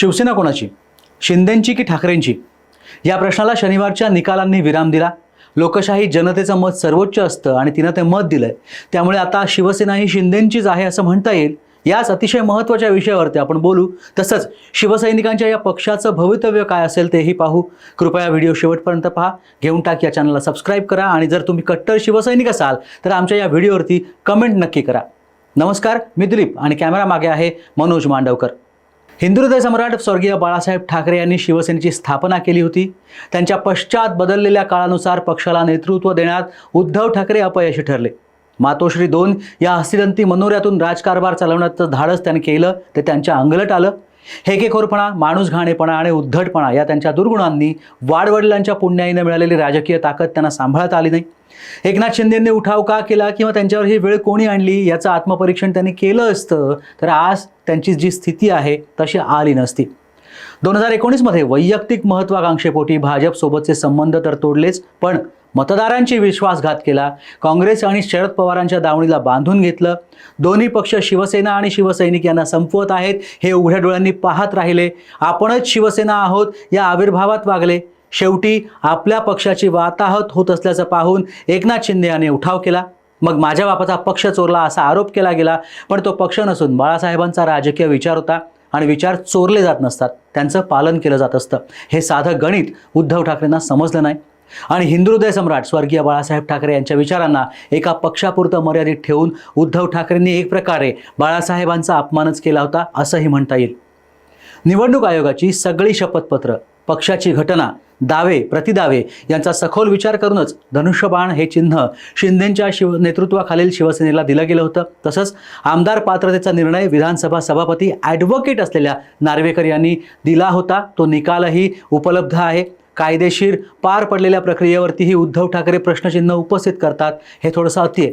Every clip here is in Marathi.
शिवसेना कोणाची? शिंदेंची की ठाकरेंची? या प्रश्नाला शनिवारच्या निकालांनी विराम दिला. लोकशाही जनतेचं मत सर्वोच्च असतं आणि तिनं ते मत दिलंय. त्यामुळे आता शिवसेना ही शिंदेंचीच आहे असं म्हणता येईल. याच अतिशय महत्त्वाच्या विषयावरती आपण बोलू. तसंच शिवसैनिकांच्या या पक्षाचं भवितव्य काय असेल तेही पाहू. कृपया व्हिडिओ शेवटपर्यंत पहा. घेऊन टाक या चॅनलला सबस्क्राईब करा आणि जर तुम्ही कट्टर शिवसैनिक असाल तर आमच्या या व्हिडिओवरती कमेंट नक्की करा. नमस्कार मी दिलीप आणि कॅमेरा मागे आहे मनोज मांडवकर. हिंदुहृदय सम्राट स्वर्गीय बाळासाहेब ठाकरे यांनी शिवसेनेची स्थापना केली होती. त्यांच्या पश्चात बदललेल्या काळानुसार पक्षाला नेतृत्व देण्यात उद्धव ठाकरे अपयशी ठरले. मातोश्री दोन या हस्तिदंती मनोऱ्यातून राजकारभार चालवण्याचं धाडस त्यांनी केलं ते त्यांच्या अंगलट आलं. हेकेखोरपणा माणूस घाणेपणा आणि उद्धटपणा या त्यांच्या दुर्गुणांनी वाडवडिलांच्या पुण्याईनं मिळालेली राजकीय ताकद त्यांना सांभाळता आली नाही. एकनाथ शिंदेंनी उठाव का केला किंवा त्यांच्यावर ही वेळ कोणी आणली याचं आत्मपरीक्षण त्यांनी केलं असतं तर आज त्यांची जी स्थिती आहे तशी आली नसती. दोन हजार एकोणीसमध्ये वैयक्तिक महत्वाकांक्षेपोटी भाजपसोबतचे संबंध तर तोडलेच पण मतदारांची विश्वासघात केला. काँग्रेस आणि शरद पवारांच्या दावणीला बांधून घेतलं. दोन्ही पक्ष शिवसेना आणि शिवसैनिक यांना संपवत आहेत हे उघड्या डोळ्यांनी पाहत राहिले. आपणच शिवसेना आहोत या आविर्भावात वागले. शेवटी आपल्या पक्षाची वाताहत होत असल्याचं पाहून एकनाथ शिंदे यांनी उठाव केला. मग माझ्या बापाचा पक्ष चोरला असा आरोप केला गेला पण तो पक्ष नसून बाळासाहेबांचा राजकीय विचार होता आणि विचार चोरले जात नसतात. त्यांचं पालन केलं जात असतं. हे साधं गणित उद्धव ठाकरेंना समजलं नाही. आणि हिंदू सम्राट स्वर्गीय बाळासाहेब ठाकरे यांच्या विचारांना एका पक्षापुरतं मर्यादित ठेवून उद्धव ठाकरेंनी एक प्रकारे बाळासाहेबांचा अपमानच केला होता असंही म्हणता येईल. निवडणूक आयोगाची सगळी शपथपत्र पक्षाची घटना दावे प्रतिदावे यांचा सखोल विचार करूनच धनुष्यबाण हे चिन्ह शिंदेंच्या शिव नेतृत्वाखालील शिवसेनेला दिलं गेलं होतं. तसंच आमदार पात्रतेचा निर्णय विधानसभा सभापती ॲडव्होकेट असलेल्या नार्वेकर यांनी दिला होता. तो निकालही उपलब्ध आहे. कायदेशीर पार पडलेल्या प्रक्रियेवरतीही उद्धव ठाकरे प्रश्नचिन्ह उपस्थित करतात हे थोडंसं अति आहे.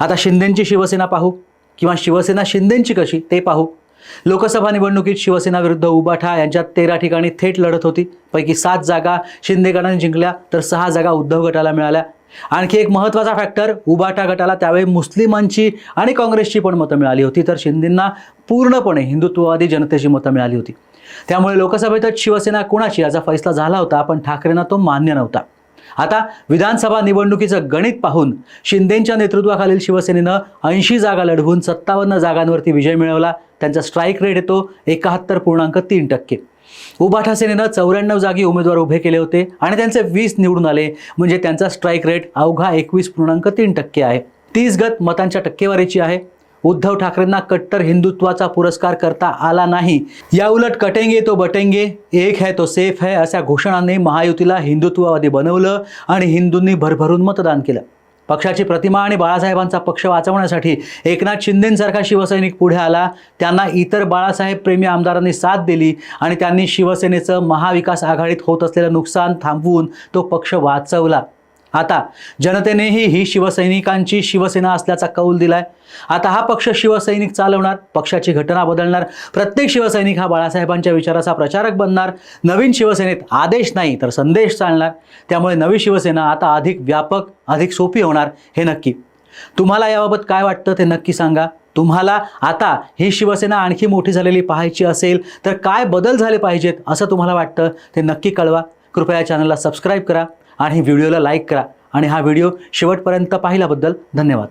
आता शिंदेंची शिवसेना पाहू किंवा शिवसेना शिंदेंची कशी ते पाहू. लोकसभा निवडणुकीत शिवसेना विरुद्ध उबाठा यांच्यात तेरा ठिकाणी थेट लढत होती. पैकी सात जागा शिंदे गटाने जिंकल्या तर सहा जागा उद्धव गटाला मिळाल्या. आणखी एक महत्त्वाचा फॅक्टर उबाठा गटाला त्यावेळी मुस्लिमांची आणि काँग्रेसची पण मतं मिळाली होती तर शिंदेंना पूर्णपणे हिंदुत्ववादी जनतेची मतं मिळाली होती. त्यामुळे लोकसभेतच शिवसेना कोणाची याचा फैसला झाला होता पण ठाकरेंना तो मान्य नव्हता. आता विधानसभा निवडणुकीचं गणित पाहून शिंदेंच्या नेतृत्वाखालील शिवसेनेनं ऐंशी जागा लढवून सत्तावन्न जागांवरती विजय मिळवला. त्यांचा स्ट्राईक रेट येतो एकाहत्तर पूर्णांक तीन टक्के. उबाठा सेनेनं चौऱ्याण्णव जागी उमेदवार उभे केले होते आणि त्यांचे वीस निवडून आले. म्हणजे त्यांचा स्ट्राईक रेट अवघा एकवीस पूर्णांक तीन टक्के आहे. तीस गत मतांच्या टक्केवारीची आहे. उद्धव ठाकरेंना कट्टर हिंदुत्वाचा पुरस्कार करता आला नाही. या उलट कटेंगे तो बटेंगे एक है तो सेफ है अशा घोषणांनी महायुतीला हिंदुत्ववादी बनवलं आणि हिंदूंनी भरभरून मतदान केलं. पक्षाची प्रतिमा आणि बाळासाहेबांचा पक्ष वाचवण्यासाठी एकनाथ शिंदेंसारखा शिवसैनिक पुढे आला. त्यांना इतर बाळासाहेब प्रेमी आमदारांनी साथ दिली आणि त्यांनी शिवसेनेचं महाविकास आघाडीत होत असलेलं नुकसान थांबवून तो पक्ष वाचवला. आता जनतेनेही ही शिवसैनिकांची शिवसेना असल्याचा कौल दिलाय. आता हा पक्ष शिवसैनिक चालवणार पक्षाची घटना बदलणार प्रत्येक शिवसैनिक हा बाळासाहेबांच्या विचाराचा प्रचारक बनणार नवीन शिवसेनेत आदेश नाही तर संदेश चालणार. त्यामुळे नवी शिवसेना आता अधिक व्यापक अधिक सोपी होणार हे नक्की. तुम्हाला याबाबत काय वाटतं ते नक्की सांगा. तुम्हाला आता ही शिवसेना आणखी मोठी झालेली पाहायची असेल तर काय बदल झाले पाहिजेत असं तुम्हाला वाटतं ते नक्की कळवा. कृपया चॅनलला सबस्क्राईब करा. आणि व्हिडिओला लाईक करा. आणि हा व्हिडिओ शेवटपर्यंत पाहिल्याबद्दल धन्यवाद.